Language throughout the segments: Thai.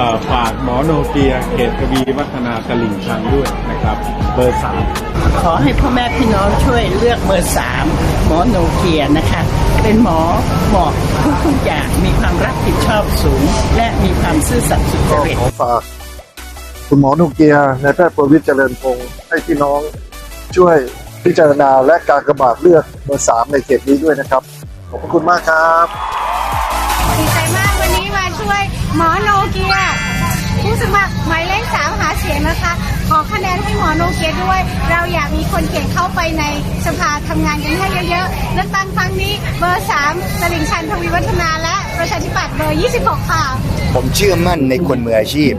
เอ่อฝากหมอโนเกียเขตทวีวัฒนาตลิ่งชันด้วยนะครับ เบอร์สามขอให้พ่อแม่พี่น้องช่วยเลือกเบอร์สามหมอโนเกียนะคะ เป็นหมอเหมาะทุกๆอย่างมีความรับผิดชอบสูง และมีความซื่อสัตย์สุจก็ริตขอฝากคุณหมอนุเกียนายแพทย์ประวิทย์เจริญพงศ์ให้พี่น้องช่วยพิจารณาและการกระบาดเลือกเบอร์สามในเขตนี้ด้วยนะครับ ขอบพระคุณมากครับดีใจมากวันนี้ มาช่วยหมอโนเกียผู้สมัครหมายเลขสามหาเสียงนะคะ ขอคะแนนให้หมอโนเกียด้วย เราอยากมีคนเก่งเข้าไปในสภาทำงานกันให้เยอะๆเลือกตั้งครั้งนี้เบอร์สามตลิ่งชันทวีวัฒนาและประชาธิปัตย์เบอร์ 26 ค่ะ ผมเชื่อมั่นในคนมืออาชีพ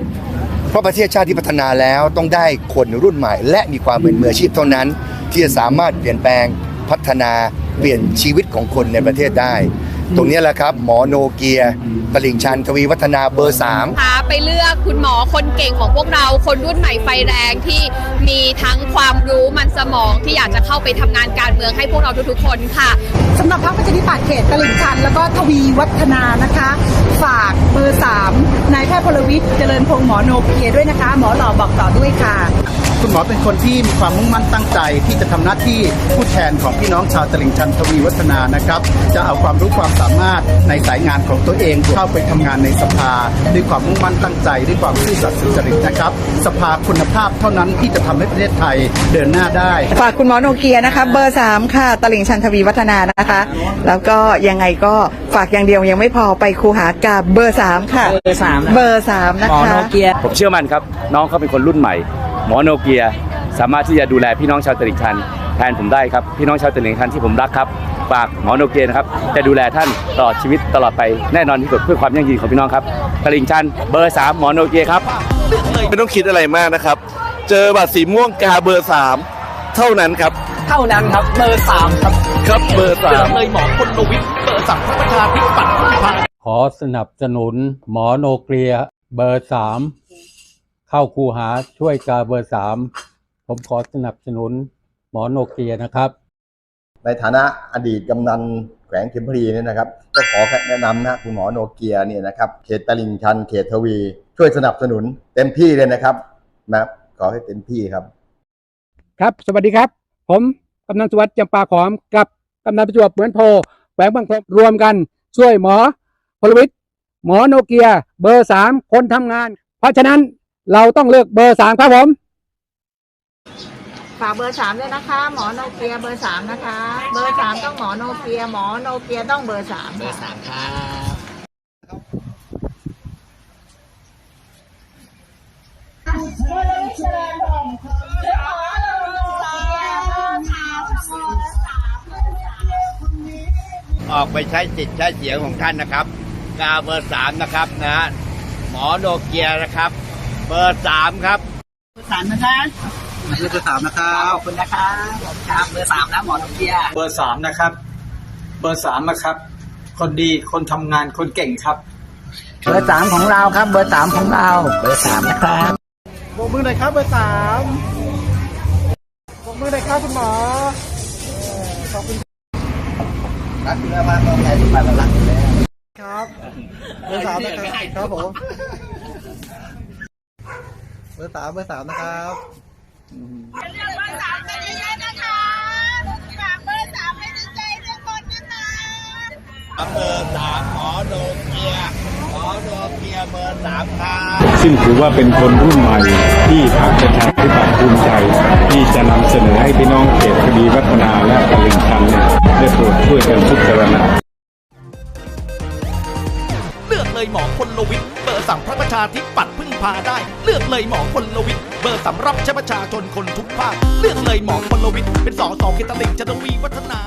เพราะประเทศชาติที่พัฒนาแล้วต้องได้คนรุ่นใหม่ และมีความเป็นมืออาชีพเท่านั้น ที่จะสามารถเปลี่ยนแปลงพัฒนาเปลี่ยนชีวิตของคนในประเทศได้ ตรงนี้แหละครับ หมอโนเกียตลิ่งชันทวีวัฒนาเบอร์สามคะไปเลือกคุณหมอคนเก่งของพวกเรา คนรุ่นใหม่ไฟแรงที่มีทั้งความรู้มันสมองที่อยากจะเข้าไปทำงานการเมืองให้พวกเราทุกๆคนค่ะ สำหรับพรรคประชาธิปัตย์เขตตลิ่งชัน แล้วก็ทวีวัฒนานะคะ ฝากเบอร์สามนายแพทย์พลวิทย์เจริญพงษ์หมอโนเกียด้วยนะคะ หมอหล่อบอกต่อด้วยค่ะ คุณหมอเป็นคนที่มีความมุ่งมั่นตั้งใจ ที่จะทำหน้าที่ผู้แทนของพี่น้องชาวตลิ่งชันทวีวัฒนานะครับ จะเอาความรู้ความสามารถในสายงานของตัวเองเข้าไปทำงานในสภา ด้วยความมุ่งมั่นตั้งใจ ด้วยความซื่อสัตย์สุจริตนะครับ สภาคุณภาพเท่านั้นที่จะทำให้ประเทศไทยเดินหน้าได้ฝากคุณหมอโนเกียนะคะ เบอร์สามค่ะตลิ่งชันทวีวัฒนานะคะ แล้วก็ยังไงก็ฝากอย่างเดียวยังไม่พอไปคูหากับเบอร์สามค่ะเบอร์สามนะเบอร์สามนะหมอคะโนเกียผมเชื่อมั่นครับ น้องเขาเป็นคนรุ่นใหม่ห มอโนเกีย สามารถที่จะดูแลพี่น้องชาวตลิ่งชันแทนผมได้ครับ พี่น้องชาวตลิ่งชันที่ผมรักครับฝากหมอโนเกียนะครับจะดูแลท่านตลอดชีวิตตลอดไปแน่นอนที่สุดเพื่อความยั่งยืนของพี่น้องครับตลิ่งชันเบอร์สามหมอโนเกียครับไม่ต้องคิดอะไรมากนะครับ เจอบัตรสีม่วงกาเบอร์สามเท่านั้นครับ เท่านั้นครับเบอร์สามครับครับเบอร์สามเลยหมอคนลวิทย์เบอร์สัมประชาธิปัตย์ขอสนับสนุนหมอโนเกียเบอร์สาม เข้าคูหาช่วยกาเบอร์สามผมขอสนับสนุนหมอโนเกียนะครับ ในฐานะอดีตกำนันแขวงเข็มพรีเนี่ยนะครับ ก็ขอแนะนำนะคุณหมอโนเกียเนี่ยนะครับเขตตลิ่งชันเขตทวี ช่วยสนับสนุนเต็มที่เลยนะครับนะขอให้เต็มที่ครับ ครับ สวัสดีครับ ผมกำนันสุวัสดิ์จำปาขอมกับกำนันประจวบเหมือนโพแขวงบางพลรวมกัน ช่วยหมอพลวิทย์หมอโนเกีย เบอร์สามคนทำงาน เพราะฉะนั้น เราต้องเลือกเบอร์สามครับผม ฝากเบอร์สามด้วยนะคะ หมอโนเกียเบอร์สามนะคะ เบอร์สามต้องหมอโนเกียหมอโนเกียต้องเบอร์สามค่ะสามครับออกไปใช้สิทธิ์ใช้เสียงของท่านนะครับ กาเบอร์สามนะครับนะฮะหมอโนเกียนะครับ เบอร์สามครับเบอร์สามนะคะเบอร์สามนะครับขอบคุณนะคะครับเบอร์สามนะหมอโนเกียเบอร์สามนะครับ เบอร์สามนะครับ คนดีคนทำงานคนเก่งครับ เบอร์สามของเราครับ เบอร์สามของเรา เบอร์สามนะครับโบกมือหน่อยครับ เบอร์สามโบกมือหน่อยครับคุณหมอรักคุณแม่บ้านต้องใช้ทุกวันรักอยู่แล้วครับเบอร์สามนะครับครับผมเบ อร์สามเบอร์สามนะครับเลือกเบอร์สามกันเยอะๆนะคะฝากเบอร์สามให้ในใจทุกคนนะคะเบอร์สามหมอโนเกียหมอโนเกียเบอร์สามครับซึ่งถือว่าเป็นคนรุ่นใหม่ที่พรรคประชาธิปัตย์ภูมิใจ ที่จะนำเสนอให้พี่น้องเขตทวีวัฒนาและตลิ่งชันเนี่ยได้โปรดช่วยกันพิจารณาเลือกเลยหมอคนลวิทย์เบอร์สัมพระประชาธิปัตย์ พาได้ เลือกเลยหมอพลวิทย์เบอร์สำรับใช้ประชาชนคนทุกภาค เลือกเลยหมอพลวิทย์เป็นสอสอเขตตลิ่งจันทวีวัฒนา